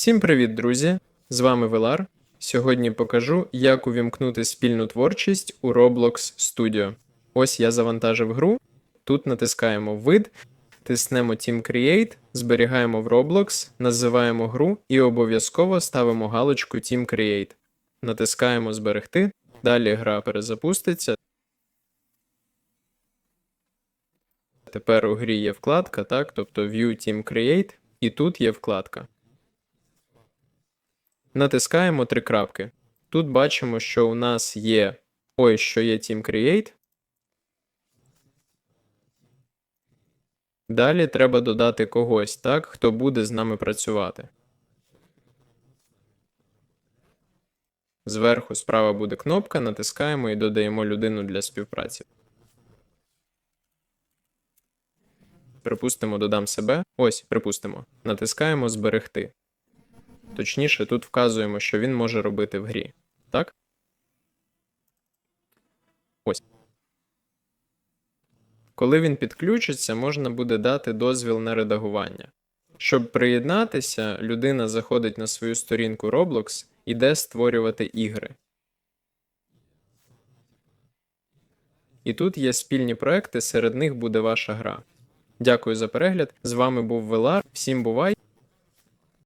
Всім привіт, друзі! З вами Велар. Сьогодні покажу, як увімкнути спільну творчість у Roblox Studio. Ось я завантажив гру. Тут натискаємо вид, тиснемо Team Create, зберігаємо в Roblox, називаємо гру і обов'язково ставимо галочку Team Create. Натискаємо Зберегти. Далі гра перезапуститься. Тепер у грі є вкладка, так, тобто View Team Create, і тут є вкладка. Натискаємо три крапки. Тут бачимо, що у нас є ось що є Team Create. Далі треба додати когось, так, хто буде з нами працювати. Зверху справа буде кнопка, натискаємо і додаємо людину для співпраці. Припустимо, додам себе. Ось, припустимо. Натискаємо Зберегти. Точніше, тут вказуємо, що він може робити в грі. Так? Ось. Коли він підключиться, можна буде дати дозвіл на редагування. Щоб приєднатися, людина заходить на свою сторінку Roblox, іде створювати ігри. І тут є спільні проекти, серед них буде ваша гра. Дякую за перегляд. З вами був Велар. Всім бувай!